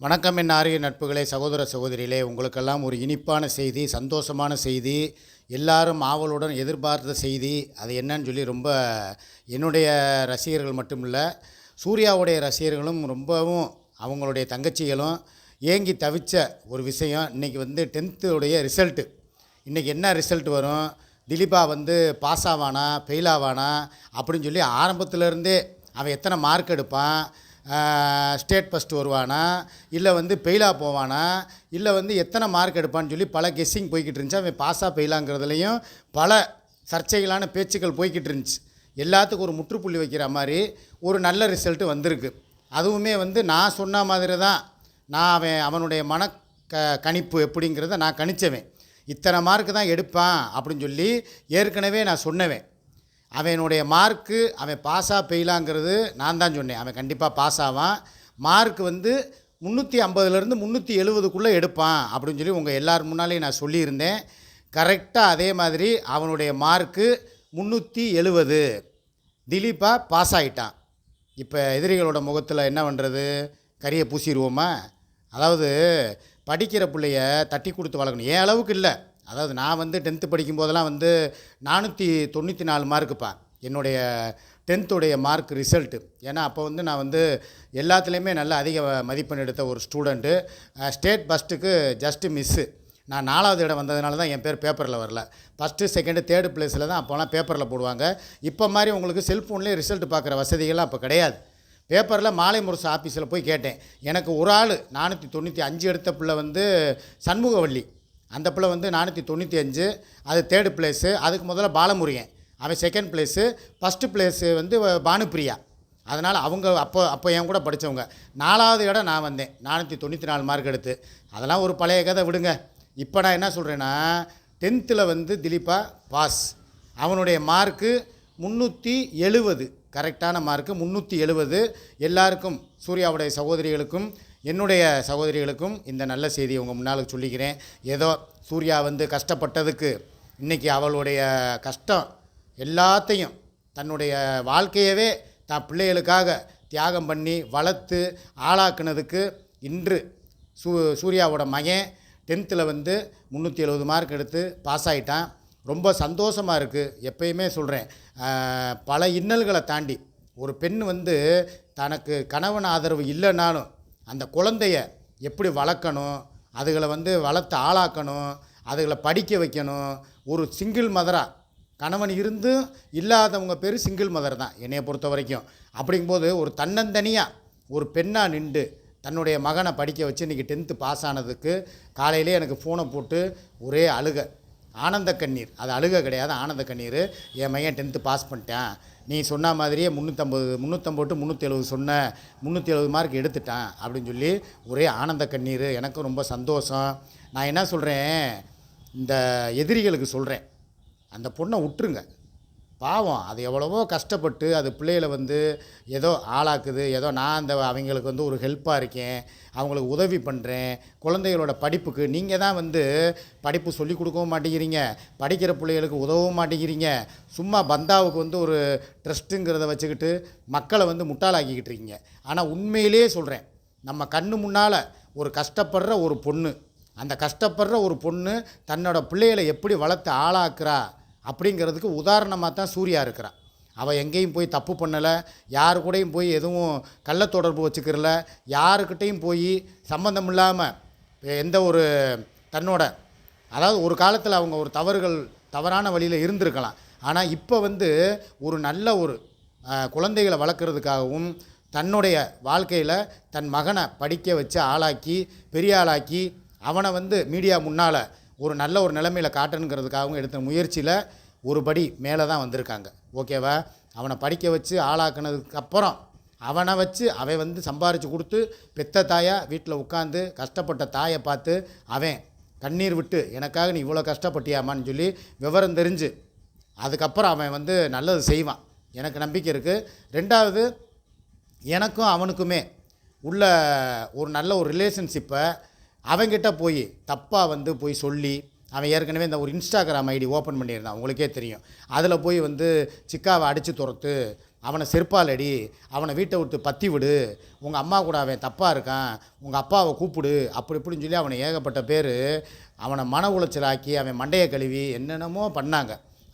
வணக்கம் என் ஆரிய நட்புகளே சகோதர சகோதரிகளே. உங்களுக்கெல்லாம் ஒரு இனிப்பான செய்தி சந்தோஷமான செய்தி எல்லாரும் ஆவலுடன் எதிர்பார்த்த செய்தி. அது என்னன்னு சொல்லி ரொம்ப என்னுடைய ரசிகர்கள் மட்டும் இல்லை சூர்யாவுடைய ரசிகர்களும் ரொம்பவும் அவங்களுடைய தங்கச்சிகளும் ஏங்கி தவிச்ச ஒரு விஷயம். இன்றைக்கி வந்து டென்த்துடைய ரிசல்ட்டு இன்றைக்கி என்ன ரிசல்ட் வரும்? திலீபா வந்து பாஸ் ஆவானா? ஃபெயில் ஆவானா? அப்படின்னு சொல்லி ஆரம்பத்துலேருந்தே அவன் எத்தனை மார்க் எடுப்பான்? ஸ்டேட் ஃபஸ்ட்டு வருவானா? இல்லை வந்து ஃபெயிலாக போவானா? இல்லை வந்து எத்தனை மார்க் எடுப்பான்னு சொல்லி பல கெஸ்ஸிங் போய்கிட்டு இருந்துச்சு. அவன் பாஸாக ஃபெயிலாங்கிறதுலையும் பல சர்ச்சைகளான பேச்சுக்கள் போய்கிட்டு இருந்துச்சு. எல்லாத்துக்கும் ஒரு முற்றுப்புள்ளி வைக்கிற மாதிரி ஒரு நல்ல ரிசல்ட்டு வந்திருக்கு. அதுவுமே வந்து நான் சொன்ன மாதிரி தான். நான் அவன் அவனுடைய மன க கணிப்பு எப்படிங்கிறத நான் கணிச்சவேன். இத்தனை மார்க்கு தான் எடுப்பான் அப்படின்னு சொல்லி ஏற்கனவே நான் சொன்னவேன். அவனுடைய மார்க்கு அவன் பாஸாக பெய்யலாங்கிறது நான் தான் சொன்னேன். அவன் கண்டிப்பாக பாஸ் ஆவான். மார்க் வந்து முந்நூற்றி ஐம்பதுலேருந்து முந்நூற்றி எழுபதுக்குள்ளே எடுப்பான் அப்படின்னு சொல்லி உங்கள் எல்லார் முன்னாலேயும் நான் சொல்லியிருந்தேன். கரெக்டாக அதே மாதிரி அவனுடைய மார்க்கு முந்நூற்றி எழுபது திலீப்பா பாஸ் ஆகிட்டான் இப்போ எதிரிகளோட முகத்தில் என்ன பண்ணுறது கரியை பூசிடுவோமா அதாவது படிக்கிற பிள்ளைய தட்டி கொடுத்து வளர்க்கணும். ஏன் அளவுக்கு இல்லை. அதாவது நான் வந்து டென்த்து படிக்கும் போதெல்லாம் வந்து நானூற்றி தொண்ணூற்றி நாலு மார்க்குப்பா என்னுடைய டென்த்துடைய மார்க் ரிசல்ட்டு. ஏன்னா அப்போ வந்து நான் வந்து எல்லாத்துலேயுமே நல்ல அதிக மதிப்பெண் எடுத்த ஒரு ஸ்டூடெண்ட்டு. ஸ்டேட் ஃபஸ்ட்டுக்கு ஜஸ்ட்டு மிஸ்ஸு. நான் நாலாவது இடம் வந்ததுனால தான் என் பேர் பேப்பரில் வரல. ஃபஸ்ட்டு செகண்டு தேர்டு பிளேஸில் தான் அப்போலாம் பேப்பரில் போடுவாங்க. இப்போ மாதிரி உங்களுக்கு செல்ஃபோன்லேயே ரிசல்ட் பார்க்குற வசதிகள்லாம் அப்போ கிடையாது. பேப்பரில் மாலை முரசு ஆஃபீஸில் போய் கேட்டேன். எனக்கு ஒரு ஆள் நானூற்றி தொண்ணூற்றி அஞ்சு எடுத்த பிள்ளை வந்து சண்முகவள்ளி. அந்த பிள்ளை வந்து நானூற்றி தொண்ணூற்றி அஞ்சு அது தேர்டு பிளேஸு அதுக்கு முதல்ல பாலமுருகன். அவன் செகண்ட் பிளேஸு ஃபஸ்ட்டு பிளேஸு வந்து பானுப்பிரியா. அதனால் அவங்க அப்போ அப்போ என் கூட படித்தவங்க நாலாவது இடம் நான் வந்தேன். நானூற்றி தொண்ணூற்றி நாலு மார்க் எடுத்து. அதெல்லாம் ஒரு பழைய கதை விடுங்க. இப்போ நான் என்ன சொல்கிறேன்னா டென்த்தில் வந்து திலீப்பா பாஸ் அவனுடைய மார்க்கு முந்நூற்றி எழுபது கரெக்டான மார்க்கு முந்நூற்றி எழுபது எல்லாருக்கும் சூர்யாவுடைய சகோதரிகளுக்கும் என்னுடைய சகோதரிகளுக்கும் இந்த நல்ல செய்தியை உங்கள் முன்னால் சொல்லிக்கிறேன். ஏதோ சூர்யா வந்து கஷ்டப்பட்டதுக்கு இன்றைக்கி அவளுடைய கஷ்டம் எல்லாத்தையும் தன்னுடைய வாழ்க்கையவே தான் பிள்ளைகளுக்காக தியாகம் பண்ணி வளர்த்து ஆளாக்குனதுக்கு இன்று சூ சூர்யாவோட மகன் டென்த்தில் வந்து முந்நூற்றி எழுபது மார்க் எடுத்து பாஸ் ஆகிட்டான் ரொம்ப சந்தோஷமாக இருக்குது எப்பயுமே சொல்கிறேன் பல இன்னல்களை தாண்டி ஒரு பெண் வந்து தனக்கு கணவன் ஆதரவு இல்லைனாலும் அந்த குழந்தைய எப்படி வளர்க்கணும் அதுகளை வந்து வளர்த்து ஆளாக்கணும் அதுகளை படிக்க வைக்கணும். ஒரு சிங்கிள் மதராக கணவன் இருந்தும் இல்லாதவங்க பேர் சிங்கிள் மதர் தான் என்னையை பொறுத்த வரைக்கும். அப்படிங்கும்போது ஒரு தன்னந்தனியாக ஒரு பெண்ணாக நின்று தன்னுடைய மகனை படிக்க வச்சு இன்றைக்கி டென்த்து பாஸ் ஆனதுக்கு காலையிலே எனக்கு ஃபோனை போட்டு ஒரே அழுக. ஆனந்த கண்ணீர். அது அழுக கிடையாது ஆனந்த கண்ணீர். என் மையன் டென்த்து பாஸ் பண்ணிட்டேன். நீ சொன்ன மாதிரியே முந்நூற்றம்பது முந்நூற்றம்பது டு முந்நூற்றி எழுபது சொன்ன முந்நூற்றி எழுபது மார்க் எடுத்துட்டேன் அப்படின்னு சொல்லி ஒரே ஆனந்த கண்ணீர். எனக்கும் ரொம்ப சந்தோஷம். நான் என்ன சொல்கிறேன் இந்த எதிரிகளுக்கு சொல்கிறேன் அந்த பொண்ணை விட்டுருங்க. பாவம். அது எவ்வளவோ கஷ்டப்பட்டு அது பிள்ளைகளை வந்து ஏதோ ஆளாக்குது. ஏதோ நான் அந்த அவங்களுக்கு வந்து ஒரு ஹெல்ப்பாக இருக்கேன். அவங்களுக்கு உதவி பண்ணுறேன் குழந்தைகளோட படிப்புக்கு நீங்கள் தான் வந்து படிப்பு சொல்லிக் கொடுக்கவும் மாட்டேங்கிறீங்க. படிக்கிற பிள்ளைகளுக்கு உதவவும் மாட்டேங்கிறீங்க. சும்மா பந்தாவுக்கு வந்து ஒரு ட்ரஸ்ட்டுங்கிறத வச்சுக்கிட்டு மக்களை வந்து முட்டாளாக்கிக்கிட்டு இருக்கீங்க. ஆனால் உண்மையிலே சொல்கிறேன் நம்ம கண்ணு முன்னால் ஒரு கஷ்டப்படுற ஒரு பொண்ணு அந்த கஷ்டப்படுற ஒரு பொண்ணு தன்னோட பிள்ளைகளை எப்படி வளர்த்து ஆளாக்குறா அப்படிங்கிறதுக்கு உதாரணமாக தான் சூர்யா இருக்கிறான் அவள் எங்கேயும் போய் தப்பு பண்ணலை யாரு கூடயும் போய் எதுவும் கள்ள தொடர்பு வச்சுக்கிறல யாருக்கிட்டேயும் போய் சம்மந்தம் இல்லாமல் எந்த ஒரு தன்னோட அதாவது ஒரு காலத்தில் அவங்க ஒரு தவறுகள் தவறான வழியில் இருந்திருக்கலாம். ஆனால் இப்போ வந்து ஒரு நல்ல ஒரு குழந்தைகளை வளர்க்குறதுக்காகவும் தன்னுடைய வாழ்க்கையில் தன் மகனை படிக்க வச்சு ஆளாக்கி பெரிய ஆளாக்கி அவனை வந்து மீடியா முன்னால் ஒரு நல்ல ஒரு நிலைமையில் காட்டணுங்கிறதுக்காகவும் எடுத்த முயற்சியில் ஒரு படி மேலே தான் வந்திருக்காங்க. ஓகேவா? அவனை படிக்க வச்சு ஆளாக்குனதுக்கப்புறம் அவனை வச்சு அவன் வந்து சம்பாரித்து கொடுத்து பெத்த தாயாக வீட்டில் உட்காந்து கஷ்டப்பட்ட தாயை பார்த்து அவன் கண்ணீர் விட்டு எனக்காக நீ இவ்வளோ கஷ்டப்பட்டியாமான்னு சொல்லி விவரம் தெரிஞ்சு அதுக்கப்புறம் அவன் வந்து நல்லது செய்வான். எனக்கு நம்பிக்கை இருக்குது ரெண்டாவது எனக்கும் அவனுக்குமே உள்ள ஒரு நல்ல ஒரு ரிலேஷன்ஷிப்பை அவங்கிட்ட போய் தப்பாக வந்து போய் சொல்லி அவன் ஏற்கனவே இந்த ஒரு இன்ஸ்டாகிராம் ஐடி ஓப்பன் பண்ணியிருந்தான் உங்களுக்கே தெரியும். அதில் போய் வந்து சிக்காவை அடித்து துரத்து அவனை செருப்பாலடி அவனை வீட்டை விட்டு பத்தி விடு உங்கள் அம்மா கூட அவன் தப்பாக இருக்கான் உங்கள் அப்பாவை கூப்பிடு அப்படி இப்படின்னு சொல்லி அவனை ஏகப்பட்ட பேர் அவனை மன உளைச்சலாக்கி அவன் மண்டையை கழுவி என்னென்னமோ பண்ணாங்க.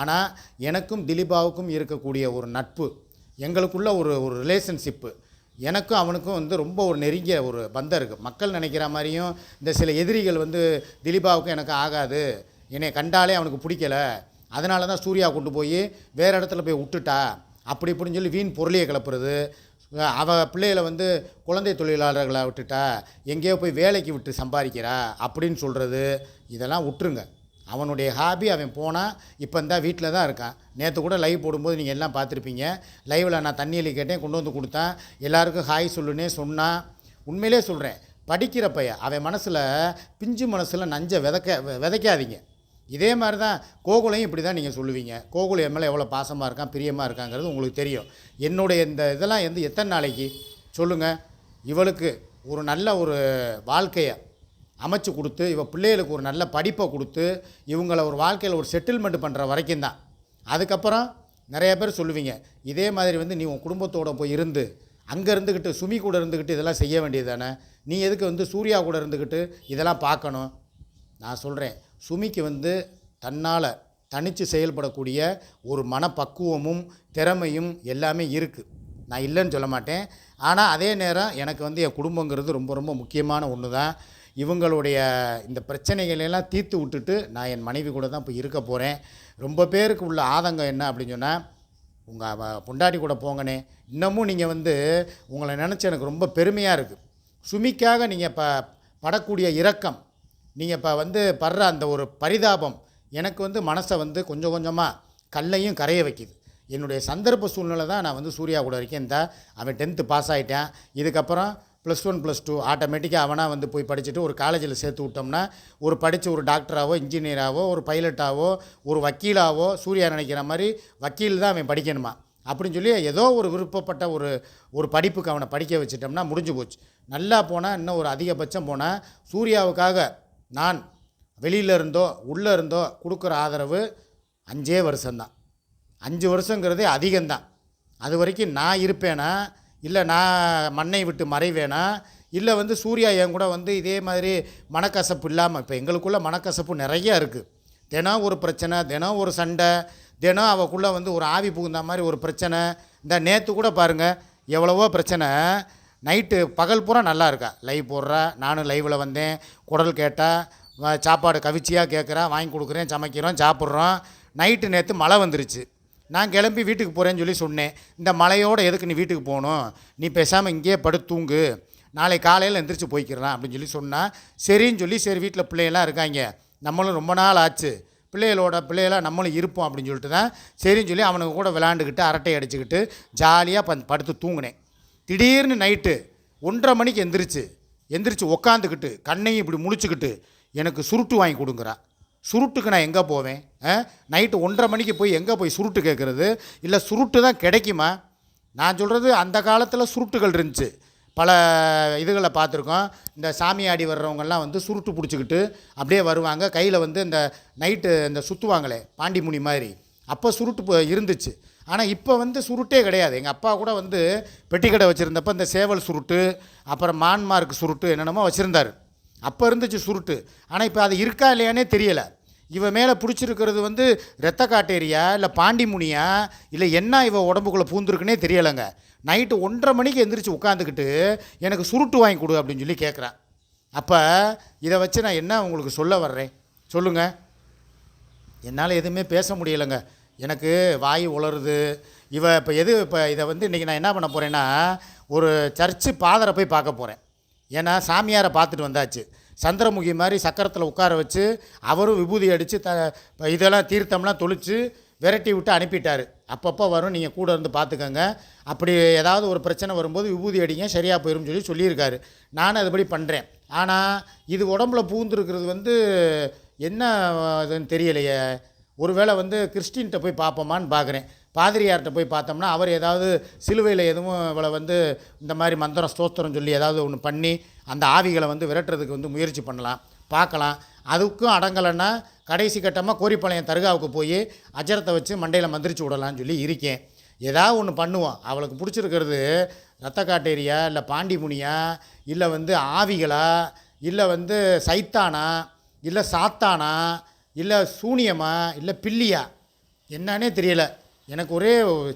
ஆனால் எனக்கும் திலீபாவுக்கும் இருக்கக்கூடிய ஒரு நட்பு எங்களுக்குள்ள ஒரு ஒரு ரிலேஷன்ஷிப்பு எனக்கும் அவனுக்கும் வந்து ரொம்ப ஒரு நெருங்கிய ஒரு பந்தம் இருக்குது மக்கள் நினைக்கிற மாதிரியும் இந்த சில எதிரிகள் வந்து திலீபாவுக்கும் எனக்கு ஆகாது. என்னை கண்டாலே அவனுக்கு பிடிக்கல. அதனால தான் சூர்யா கொண்டு போய் வேறு இடத்துல போய் விட்டுட்டா. அப்படி இப்படின்னு சொல்லி வீண் பொருளியை கிளப்புறது. அவ பிள்ளைகளை வந்து குழந்தை தொழிலாளர்களை விட்டுட்டா. எங்கேயோ போய் வேலைக்கு விட்டு சம்பாதிக்கிறா. அப்படின்னு சொல்கிறது இதெல்லாம் விட்டுருங்க. அவனுடைய ஹாபி அவன் போனால் இப்போ இந்த வீட்டில் தான் இருக்கான். நேற்று கூட லைவ் போடும்போது நீங்கள் எல்லாம் பார்த்துருப்பீங்க. லைவில் நான் தண்ணியில் கேட்டேன் கொண்டு வந்து கொடுத்தேன். எல்லாருக்கும் ஹாய் சொல்லுன்னே சொன்னான். உண்மையிலே சொல்கிறேன் படிக்கிற பையன் அவன் மனசில் பிஞ்சு மனசில் நஞ்சை விதைக்க விதைக்காதீங்க. இதே மாதிரி தான் கோகுலையும் இப்படி தான் நீங்கள் சொல்லுவீங்க. கோகுல் என் மேலே எவ்வளோ பாசமாக இருக்கான் பிரியமாக இருக்காங்கிறது உங்களுக்கு தெரியும். என்னுடைய இந்த இதெல்லாம் வந்து எத்தனை நாளைக்கு? சொல்லுங்கள் இவளுக்கு ஒரு நல்ல ஒரு வாழ்க்கையை அமைச்சு கொடுத்து இவ பிள்ளைகளுக்கு ஒரு நல்ல படிப்பை கொடுத்து இவங்களை ஒரு வாழ்க்கையில் ஒரு செட்டில்மெண்ட் பண்ணுற வரைக்கும் தான். அதுக்கப்புறம் நிறைய பேர் சொல்லுவீங்க இதே மாதிரி வந்து நீ உன் குடும்பத்தோட போய் இருந்து அங்கே இருந்துக்கிட்டு சுமி கூட இருந்துக்கிட்டு இதெல்லாம் செய்ய வேண்டியது தானே நீ எதுக்கு வந்து சூர்யா கூட இருந்துக்கிட்டு இதெல்லாம் பார்க்கணும்? நான் சொல்கிறேன் சுமிக்கு வந்து தன்னால் தனித்து செயல்படக்கூடிய ஒரு மனப்பக்குவமும் திறமையும் எல்லாமே இருக்குது நான் இல்லைன்னு சொல்ல மாட்டேன். ஆனால் அதே நேரம் எனக்கு வந்து என் குடும்பங்கிறது ரொம்ப ரொம்ப முக்கியமான ஒன்று தான் இவங்களுடைய இந்த பிரச்சனைகளெல்லாம் தீர்த்து விட்டுட்டு நான் என் மனைவி கூட தான் இப்போ இருக்க போகிறேன் ரொம்ப பேருக்கு உள்ள ஆதங்கம் என்ன அப்படின்னு சொன்னால் உங்கள் பொண்டாட்டி கூட போங்கனே இன்னமும் நீங்கள் வந்து உங்களை நினச்சி எனக்கு ரொம்ப பெருமையாக இருக்குது சுமிக்காக நீங்கள் இப்போ படக்கூடிய இரக்கம் நீங்கள் இப்போ வந்து படுற அந்த ஒரு பரிதாபம் எனக்கு வந்து மனசை வந்து கொஞ்சம் கொஞ்சமாக கல்லையும் கரைய வைக்குது. என்னுடைய சந்தர்ப்ப சூழ்நிலை தான் நான் வந்து சூர்யா கூட இருக்கேன். இந்த அவன் டென்த்து பாஸ் ஆகிட்டேன் இதுக்கப்புறம் ப்ளஸ் ஒன் ப்ளஸ் டூ ஆட்டோமேட்டிக்காக அவனாக வந்து போய் படிச்சுட்டு ஒரு காலேஜில் சேர்த்து விட்டோம்னா ஒரு படித்து ஒரு டாக்டராகவோ இன்ஜினியராகவோ ஒரு பைலட்டாவோ ஒரு வக்கீலாவோ சூர்யா நினைக்கிற மாதிரி வக்கீல் தான் அவன் படிக்கணுமா? அப்படின்னு சொல்லி ஏதோ ஒரு விருப்பப்பட்ட ஒரு ஒரு படிப்புக்கு அவனை படிக்க வச்சிட்டோம்னா முடிஞ்சு போச்சு. நல்லா போனால் இன்னும் ஒரு அதிகபட்சம் போனால் சூர்யாவுக்காக நான் வெளியில் இருந்தோ உள்ளே இருந்தோ கொடுக்குற ஆதரவு அஞ்சே வருஷம்தான். அஞ்சு வருஷங்கிறதே அதிகம்தான். அது வரைக்கும் நான் இருப்பேன்னா இல்லை நான் மண்ணை விட்டு மறைவேனா? இல்லை வந்து சூர்யா என் கூட வந்து இதே மாதிரி மனக்கசப்பு இல்லாமல் இப்போ எங்களுக்குள்ளே மனக்கசப்பு நிறையா இருக்குது தினம் ஒரு பிரச்சனை தினம் ஒரு சண்டை தினம் அவக்குள்ளே வந்து ஒரு ஆவி புகுந்த மாதிரி ஒரு பிரச்சனை. இந்த நேற்று கூட பாருங்கள் எவ்வளவோ பிரச்சனை. நைட்டு பகல் பூரா நல்லா இருக்கா? லைவ் போடுறா நானும் லைவில் வந்தேன். குடல் கேட்டால் சாப்பாடு கவிச்சியாக கேட்குறா வாங்கி கொடுக்குறேன் சமைக்கிறோம் சாப்பிட்றோம். நைட்டு நேற்று மழை வந்துருச்சு. நான் கிளம்பி வீட்டுக்கு போகிறேன்னு சொல்லி சொன்னேன். இந்த மழையோடு எதுக்கு நீ வீட்டுக்கு போகணும்? நீ பேசாமல் இங்கேயே படுத்து தூங்கு. நாளை காலையில் எந்திரிச்சு போய்க்கிறலாம் அப்படின்னு சொல்லி சொன்னால் சரின்னு சொல்லி சரி வீட்டில் பிள்ளைகள்லாம் இருக்காங்க. நம்மளும் ரொம்ப நாள் ஆச்சு. பிள்ளைகளோட பிள்ளைகளாக நம்மளும் இருப்போம் அப்படின்னு சொல்லிட்டு தான் சரின்னு சொல்லி அவனுக்கு கூட விளாண்டுக்கிட்டு அரட்டை அடிச்சுக்கிட்டு ஜாலியாக ப படுத்து தூங்கினேன். திடீர்னு நைட்டு ஒன்றரை மணிக்கு எந்திரிச்சு எந்திரிச்சு உக்காந்துக்கிட்டு கண்ணையும் இப்படி முழிச்சுக்கிட்டு எனக்கு சுருட்டு வாங்கி கொடுங்குறான் சுருட்டுக்கு நான் எங்கே போவேன்? நைட்டு ஒன்றரை மணிக்கு போய் எங்கே போய் சுருட்டு கேட்குறது? இல்லை சுருட்டு தான் கிடைக்குமா? நான் சொல்கிறது அந்த காலத்தில் சுருட்டுகள் இருந்துச்சு. பல இதுகளை பார்த்துருக்கோம். இந்த சாமியாடி வர்றவங்கெல்லாம் வந்து சுருட்டு பிடிச்சிக்கிட்டு அப்படியே வருவாங்க. கையில் வந்து இந்த நைட்டு இந்த சுற்றுவாங்களே பாண்டிமுனி மாதிரி. அப்போ சுருட்டு இருந்துச்சு. ஆனால் இப்போ வந்து சுருட்டே கிடையாது. எங்கள் அப்பா கூட வந்து பெட்டிக்கடை வச்சுருந்தப்போ இந்த சேவல் சுருட்டு அப்புறம் மான்மார்க் சுருட்டு என்னென்னமோ வச்சுருந்தார். அப்போ இருந்துச்சு சுருட்டு. ஆனால் இப்போ அது இருக்கா இல்லையானே தெரியலை. இவன் மேலே பிடிச்சிருக்கிறது வந்து ரத்த காட்டேரியா இல்லை பாண்டிமுனியா இல்லை என்ன இவன் உடம்புக்குள்ளே பூந்துருக்குன்னே தெரியலைங்க. நைட்டு ஒன்றரை மணிக்கு எந்திரிச்சு உட்காந்துக்கிட்டு எனக்கு சுருட்டு வாங்கி கொடு அப்படின்னு சொல்லி கேட்குறான் அப்போ இதை வச்சு நான் என்ன உங்களுக்கு சொல்ல வர்றேன்? சொல்லுங்கள் என்னால் எதுவுமே பேச முடியலைங்க. எனக்கு வாய் உளருது இவ இப்போ எது இப்போ இதை வந்து இன்றைக்கி நான் என்ன பண்ண போகிறேன்னா ஒரு சர்ச்சு பாதரை போய் பார்க்க போகிறேன் ஏன்னா சாமியாரை பார்த்துட்டு வந்தாச்சு. சந்திரமுகி மாதிரி சக்கரத்தில் உட்கார வச்சு அவரும் விபூதி அடித்து த இதெல்லாம் தீர்த்தம்லாம் தொளித்து விரட்டி விட்டு அனுப்பிட்டார். அப்பப்போ வரும் நீங்கள் கூட இருந்து பார்த்துக்கோங்க. அப்படி ஏதாவது ஒரு பிரச்சனை வரும்போது விபூதி அடிங்க சரியாக போயிரும் சொல்லி சொல்லியிருக்காரு. நானும் அதுபடி பண்ணுறேன் ஆனால் இது உடம்புல பூந்துருக்கிறது வந்து என்ன இதுன்னு தெரியலையே. ஒருவேளை வந்து கிறிஸ்டின்கிட்ட போய் பார்ப்போமான்னு பார்க்குறேன் பாதிரியார்கிட்ட போய் பார்த்தோம்னா அவர் ஏதாவது சிலுவையில் எதுவும் இவளை வந்து இந்த மாதிரி மந்திரம் ஸ்தோத்திரம் சொல்லி ஏதாவது ஒன்று பண்ணி அந்த ஆவிகளை வந்து விரட்டுறதுக்கு வந்து முயற்சி பண்ணலாம் பார்க்கலாம். அதுக்கும் அடங்கலைன்னா கடைசி கட்டமாக கோரிப்பாளையம் தர்காவுக்கு போய் அஜரத்தை வச்சு மண்டையில் மந்திரிச்சு விடலாம்னு சொல்லி இருக்கேன். ஏதாவது ஒன்று பண்ணுவோம். அவளுக்கு பிடிச்சிருக்கிறது ரத்த காட்டேரியா இல்லை பாண்டிமுனியா இல்லை வந்து ஆவிகளா இல்லை வந்து சைத்தானா இல்லை சாத்தானா இல்லை சூனியமா இல்லை பில்லியா? என்னன்னே தெரியலை. எனக்கு ஒரே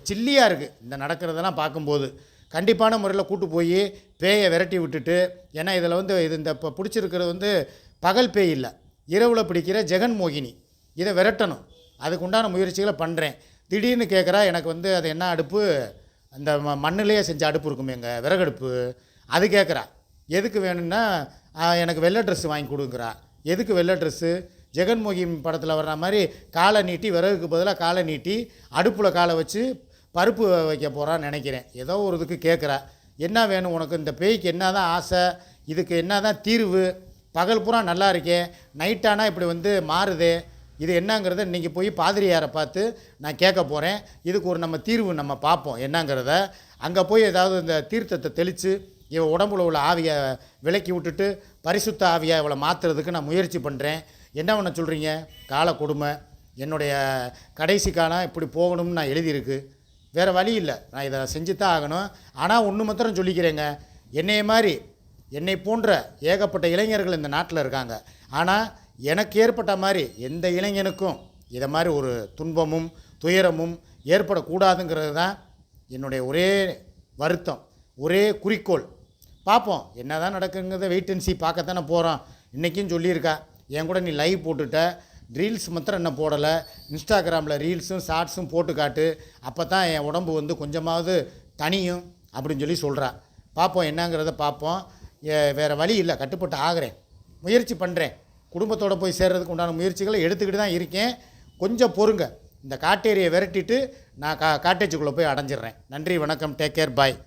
சில்லியாக இருக்குது இந்த நடக்கிறதெல்லாம் பார்க்கும்போது. கண்டிப்பான முறையில் கூட்டு போய் பேயை விரட்டி விட்டுட்டு ஏன்னா இதில் வந்து இது இந்த இப்போ பிடிச்சிருக்கிறது வந்து பகல் பேய் இல்லை. இரவில் பிடிக்கிற ஜெகன் மோகினி. இதை விரட்டணும். அதுக்கு உண்டான முயற்சிகளை பண்ணுறேன் திடீர்னு கேட்குறா எனக்கு வந்து அது என்ன அடுப்பு? அந்த ம மண்ணிலேயே செஞ்ச அடுப்பு இருக்குமே எங்கள் விறகடுப்பு. அது கேட்குறா எதுக்கு வேணும்னா எனக்கு வெள்ளை ட்ரெஸ்ஸு வாங்கி கொடுங்கிறா. எதுக்கு வெள்ளை ட்ரெஸ்ஸு ஜெகன்மோகி படத்தில் வர்ற மாதிரி காலை நீட்டி விறகுக்கு பதிலாக காலை நீட்டி அடுப்பில் காலை வச்சு பருப்பு வைக்க போகிறான்னு நினைக்கிறேன். ஏதோ ஒரு இதுக்கு கேட்குறா என்ன வேணும் உனக்கு? இந்த பேய்க்கு என்ன தான் ஆசை? இதுக்கு என்ன தான் தீர்வு? பகல் பூரா நல்லா இருக்கேன் நைட்டானா இப்படி வந்து மாறுதே. இது என்னங்கிறத இன்றைக்கி போய் பாதிரியாரை பார்த்து நான் கேட்க போகிறேன் இதுக்கு ஒரு நம்ம தீர்வு நம்ம பார்ப்போம். என்னங்கிறத. அங்கே போய் ஏதாவது இந்த தீர்த்தத்தை தெளித்து இவன் உடம்புல உள்ள ஆவியை விலக்கி விட்டுட்டு பரிசுத்த ஆவியை இவளை மாற்றுறதுக்கு நான் முயற்சி பண்ணுறேன் என்ன பண்ண சொல்கிறீங்க கால கொடுமை. என்னுடைய கடைசி காலம் இப்படி போகணும்னு நான் எழுதியிருக்கு. வேறு வழி இல்லை. நான் இதை செஞ்சு தான் ஆகணும். ஆனால் ஒன்று மாத்திரம் சொல்லிக்கிறேங்க. என்னைய மாதிரி என்னை போன்ற ஏகப்பட்ட இளைஞர்கள் இந்த நாட்டில் இருக்காங்க. ஆனால் எனக்கு ஏற்பட்ட மாதிரி எந்த இளைஞனுக்கும் இதை மாதிரி ஒரு துன்பமும் துயரமும் ஏற்படக்கூடாதுங்கிறது தான் என்னுடைய ஒரே வருத்தம் ஒரே குறிக்கோள். பார்ப்போம். என்ன தான் நடக்குங்கிறத வெயிட் அண்ட் சி பார்க்கத்தானே போகிறோம் இன்றைக்கும் சொல்லியிருக்கா. என் கூட நீ லைவ் போட்டுட்ட. ரீல்ஸ் மாத்திரம் என்ன போடலை. இன்ஸ்டாகிராமில் ரீல்ஸும் ஷார்ட்ஸும் போட்டு காட்டு. அப்போ தான் என் உடம்பு வந்து கொஞ்சமாவது தனியும் அப்படின்னு சொல்லி சொல்கிறா பார்ப்போம் என்னங்கிறத பார்ப்போம் ஏ- வேறு வழி இல்லை. கட்டுப்பட்டு ஆகிறேன். முயற்சி பண்ணுறேன் குடும்பத்தோடு போய் சேர்றதுக்கு உண்டான முயற்சிகளை எடுத்துக்கிட்டு தான் இருக்கேன். கொஞ்சம் பொறுங்க. இந்த காட்டேரியை விரட்டிட்டு நான் கா காட்டேஜுக்குள்ளே போய் அடைஞ்சிடுறேன். நன்றி வணக்கம். Take care bye